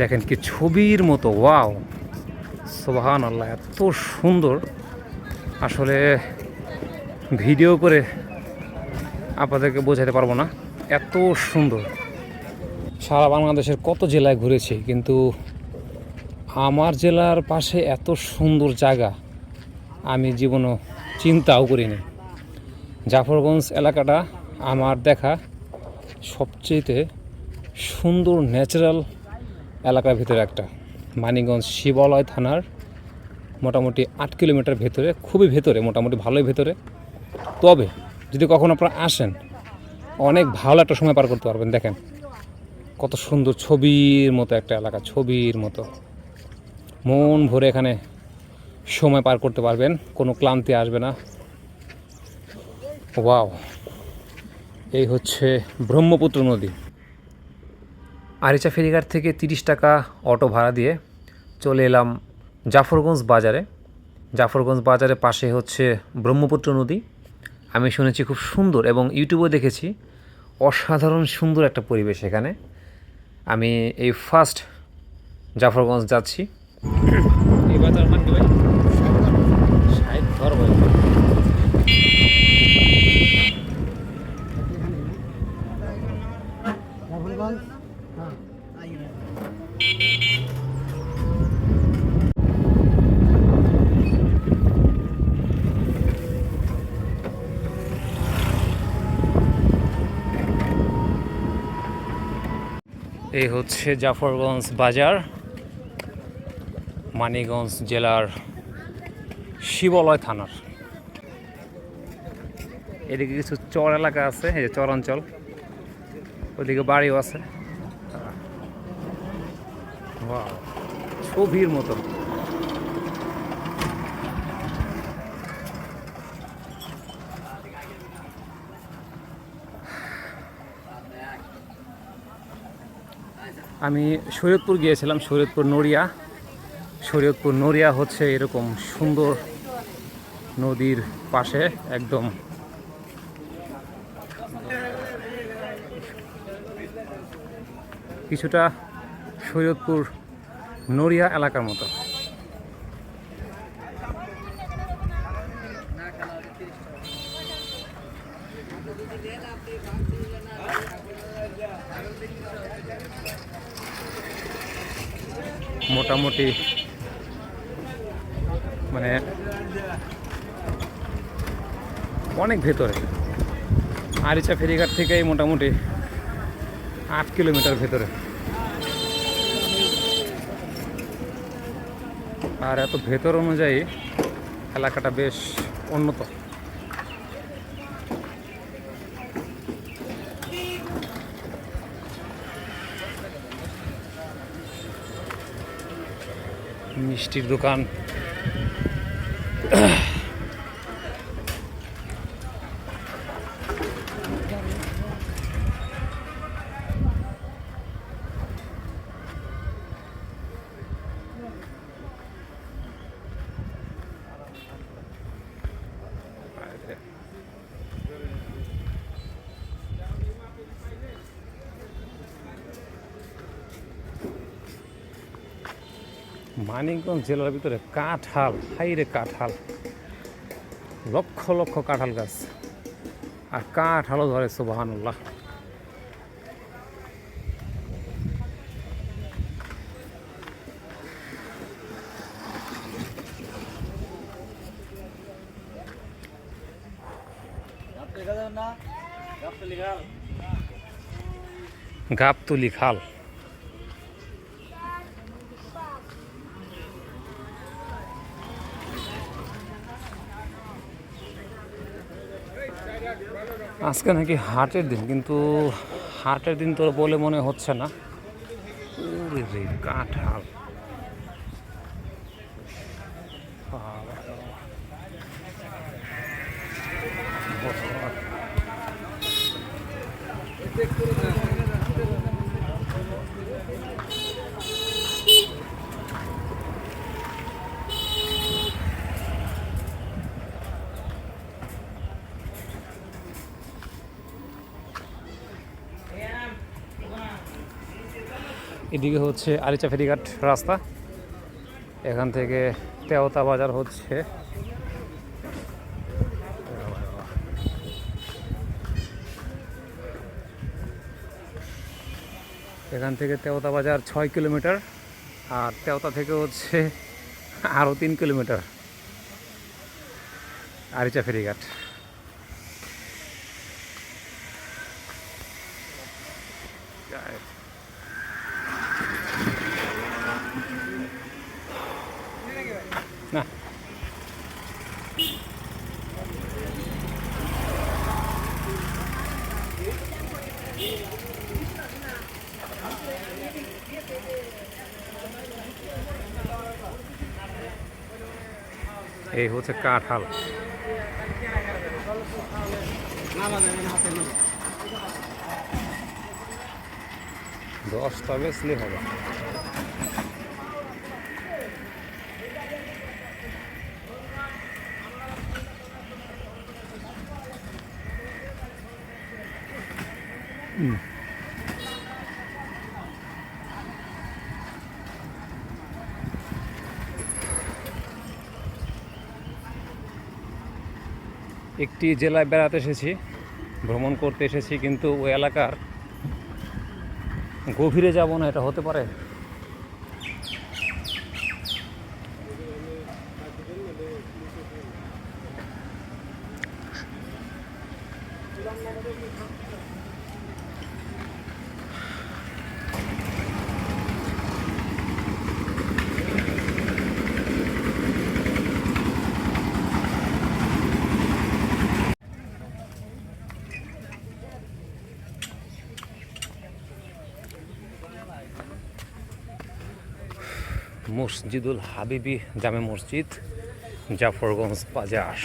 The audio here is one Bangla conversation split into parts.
দেখেন কি ছবির মতো, ওয়াও। সোবাহান আল্লাহ এত সুন্দর। আসলে ভিডিও করে আপনাদেরকে বোঝাতে পারব না, এত সুন্দর। সারা বাংলাদেশের কত জেলায় ঘুরেছি, কিন্তু আমার জেলার পাশে এত সুন্দর জায়গা আমি জীবনও চিন্তাও করিনি। জাফরগঞ্জ এলাকাটা আমার দেখা সবচেয়েতে সুন্দর ন্যাচারাল এলাকার ভিতরে একটা। মানিগঞ্জ শিবালয় থানার মোটামুটি আট কিলোমিটার ভেতরে, খুবই ভেতরে, মোটামুটি ভালোই ভেতরে। তবে যদি কখনো আপনারা আসেন, অনেক ভালো একটা সময় পার করতে পারবেন। দেখেন, কত সুন্দর ছবির মতো একটা এলাকা, ছবির মতো। মন ভরে এখানে সময় পার করতে পারবেন, কোনো ক্লান্তি আসবে না। ওয়াও, এই হচ্ছে ব্রহ্মপুত্র নদী। আরিচা ফেরিঘাট থেকে তিরিশ টাকা অটো ভাড়া দিয়ে চলে এলাম জাফরগঞ্জ বাজারে। জাফরগঞ্জ বাজারের পাশে হচ্ছে ব্রহ্মপুত্র নদী। আমি শুনেছি খুব সুন্দর এবং ইউটিউবেও দেখেছি অসাধারণ সুন্দর একটা পরিবেশ এখানে। আমি এই ফার্স্ট জাফরগঞ্জ যাচ্ছি। এবার তার মান কি ভাই ষাট ধর ভাই এই হচ্ছে জাফরগঞ্জ বাজার মানিগঞ্জ জেলার শিবলয় থানার। এদিকে কিছু চর এলাকা আছে, এই যে চরাঞ্চল ওদিকে বাড়িও আছে। ছবির মতো আমি শরীয়তপুর গিয়েছিলাম শরীয়তপুর নড়িয়া। শরীয়তপুর নড়িয়া হচ্ছে এরকম সুন্দর নদীর পাশে একদম। কিছুটা শরীয়তপুর নড়িয়া এলাকার মতো। মোটামুটি মানে অনেক ভেতরে। আরিচা ফেরিঘাট থেকেই মোটামুটি আট কিলোমিটার ভেতরে। আর এত ভেতর অনুযায়ী এলাকাটা বেশ উন্নত। মিষ্টির দোকান। মানিকগঞ্জ জেলার ভিতরে কাঁঠাল, হাইরে কাঁঠাল। লক্ষ লক্ষ কাঁঠাল গাছ। আর কাঁঠালও ধরে, সুবাহানুল্লাহ। গাবতলি খাল। আজকে নাকি হাটের দিন কিন্তু হাটের দিন তো বলে মনে হচ্ছে না। কাঁঠাল। এদিকে হচ্ছে আরিচা ফেরিঘাট রাস্তা। এখান থেকে তেওতা বাজার হচ্ছে। এখান থেকে তেওতা বাজার ছয় কিলোমিটার আর তেওতা থেকে হচ্ছে আরও তিন কিলোমিটার। আরিচা ফেরিঘাট এই হচ্ছে কাঁঠাল। দশটা বেচলে হবে একটি জেলায় বেড়াতে এসেছি, ভ্রমণ করতে এসেছি, কিন্তু ওই এলাকার গভীরে যাব না, এটা হতে পারে? মসজিদুল হাবিবি জামে মসজিদ, জাফরগঞ্জ বাজার।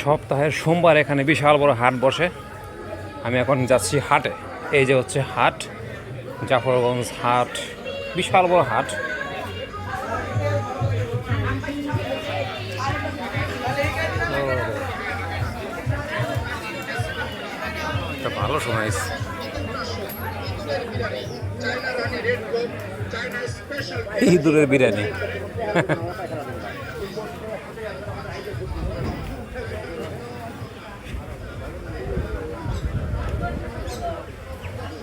সপ্তাহের সোমবার এখানে বিশাল বড় হাট বসে। আমি এখন যাচ্ছি হাটে। এই যে হচ্ছে হাট, জাফরগঞ্জ হাট, বিশাল বড় হাট। ভালো শোনাইছে ইঁদুরের বিরিয়ানি।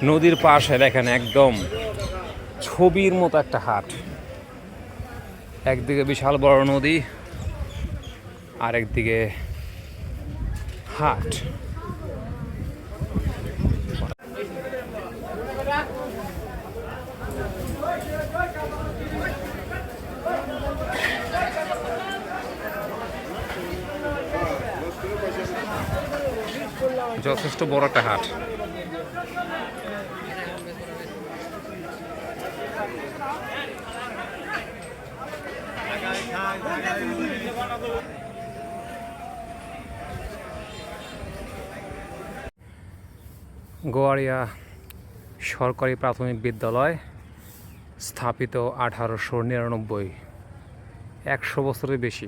নদীর পাশে দেখেন একদম ছবির মতো একটা হাট। একদিকে বিশাল বড় নদী, আরেকদিকে হাট। যথেষ্ট বড় একটা হাট। গোয়ারিয়া সরকারি প্রাথমিক বিদ্যালয় স্থাপিত আঠারোশো নিরানব্বই। একশো বছরের বেশি।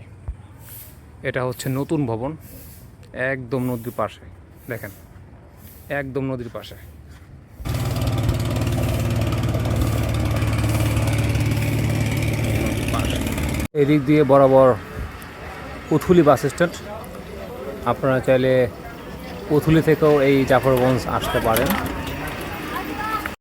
এটা হচ্ছে নতুন ভবন, একদম নদীর পাশে। দেখেন, একদম নদীর পাশে। এদিক দিয়ে বরাবর উথুলি বাস স্ট্যান্ড। আপনারা চাইলে উথুলি থেকেও এই জাফরগঞ্জ আসতে পারেন।